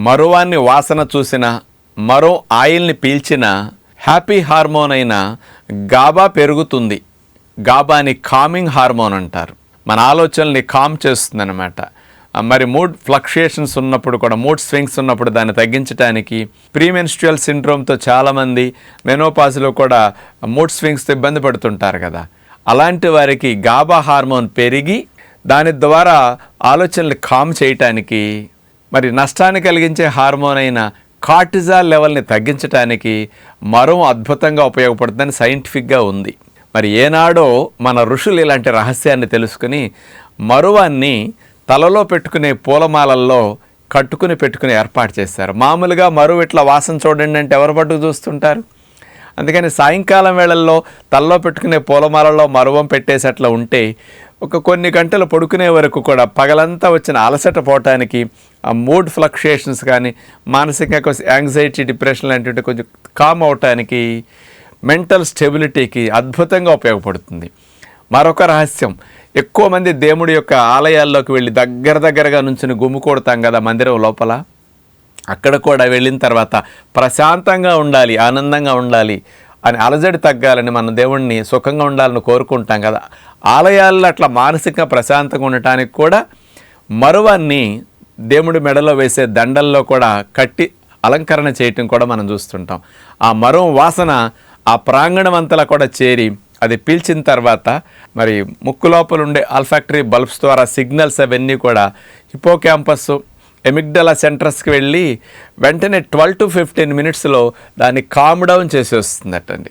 మరువాన్ని వాసన చూసిన మరో ఆయిల్ని పీల్చిన హ్యాపీ హార్మోన్ అయిన గాబా పెరుగుతుంది. గాబాని కామింగ్ హార్మోన్ అంటారు. మన ఆలోచనల్ని కామ్ చేస్తుంది మరి మూడ్ ఫ్లక్చుయేషన్స్ ఉన్నప్పుడు కూడా మూడ్ స్వింగ్స్ ఉన్నప్పుడు దాన్ని తగ్గించడానికి ప్రీమెన్స్ట్రువల్ సిండ్రోమ్తో చాలామంది మెనోపాజ్లో కూడా మూడ్ స్వింగ్స్తో ఇబ్బంది పడుతుంటారు కదా. అలాంటి వారికి గాబా హార్మోన్ పెరిగి దాని ద్వారా ఆలోచనలు కామ్ చేయటానికి మరి నష్టాన్ని కలిగించే హార్మోన్ అయిన కార్టిజాల్ లెవెల్ని తగ్గించడానికి మరో అద్భుతంగా ఉపయోగపడుతుందని సైంటిఫిక్గా ఉంది. మరి ఏనాడో మన ఋషులు ఇలాంటి రహస్యాన్ని తెలుసుకుని మరువాన్ని తలలో పెట్టుకునే పూలమాలల్లో కట్టుకుని పెట్టుకుని ఏర్పాటు చేస్తారు మామూలుగా మరువు ఇట్లా వాసన చూడండి అంటే ఎవరు పట్టుకు చూస్తుంటారు? అందుకని సాయంకాలం వేళల్లో తలలో పెట్టుకునే పూలమాలలో మరువం పెట్టేసి అట్లా ఉంటే ఒక కొన్ని గంటలు పడుకునే వరకు కూడా పగలంతా వచ్చిన అలసట పోవటానికి ఆ మూడ్ ఫ్లక్చుయేషన్స్ కానీ మానసికంగా కొంచెం యాంగ్జైటీ డిప్రెషన్ లాంటివి కొంచెం కామ్ అవటానికి మెంటల్ స్టెబిలిటీకి అద్భుతంగా ఉపయోగపడుతుంది. మరొక రహస్యం ఎక్కువ మంది దేవుడి యొక్క ఆలయాల్లోకి వెళ్ళి దగ్గర దగ్గరగా నుంచుని గుమ్ము కొడతాం కదా మందిరం లోపల. అక్కడ కూడా వెళ్ళిన తర్వాత ప్రశాంతంగా ఉండాలి ఆనందంగా ఉండాలి. అని అలజడి తగ్గాలని మన దేవుణ్ణి సుఖంగా ఉండాలని కోరుకుంటాం కదా. ఆలయాల్లో అట్లా మానసిక ప్రశాంతంగా ఉండటానికి కూడా మరువాన్ని దేవుడి మెడలో వేసే దండల్లో కూడా కట్టి అలంకరణ చేయటం కూడా మనం చూస్తుంటాం. ఆ మరో వాసన ఆ ప్రాంగణం అంతలా కూడా చేరి అది పీల్చిన తర్వాత మరి ముక్కు లోపల ఉండే ఆల్ఫాక్టరీ బల్బ్స్ ద్వారా సిగ్నల్స్ అవన్నీ కూడా హిపో క్యాంపస్ ఎమిగ్డలా సెంటర్స్కి వెళ్ళి వెంటనే ట్వెల్వ్ టు ఫిఫ్టీన్ మినిట్స్లో దాన్ని కామ్ డౌన్ చేసి వస్తుందటండి.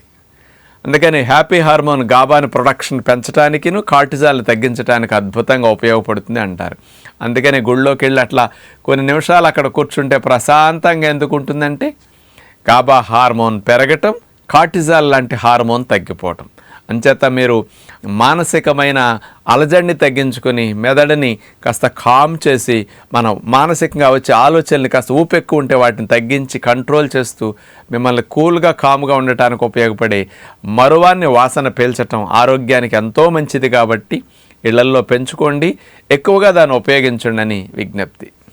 అందుకని హ్యాపీ హార్మోన్ గాబాని ప్రొడక్షన్ పెంచడానికిను కార్టిజాల్ని తగ్గించడానికి అద్భుతంగా ఉపయోగపడుతుంది అంటారు. అందుకని గుళ్ళోకి వెళ్ళి అట్లా కొన్ని నిమిషాలు అక్కడ కూర్చుంటే ప్రశాంతంగా ఎందుకు ఉంటుందంటే గాబా హార్మోన్ పెరగటం కార్టిజాల్ లాంటి హార్మోన్ తగ్గిపోవటం. అంచేత మీరు మానసికమైన అలజడిని తగ్గించుకొని మెదడుని కాస్త కామ్ చేసి మనం మానసికంగా వచ్చే ఆలోచనలు కాస్త ఊపెక్కు ఉంటే వాటిని తగ్గించి కంట్రోల్ చేస్తూ మిమ్మల్ని కూల్గా కామ్గా ఉండటానికి ఉపయోగపడే మరువాన్ని వాసన పీల్చటం ఆరోగ్యానికి ఎంతో మంచిది కాబట్టి ఇళ్ళల్లో పెంచుకోండి ఎక్కువగా దాన్ని ఉపయోగించండి అని విజ్ఞప్తి.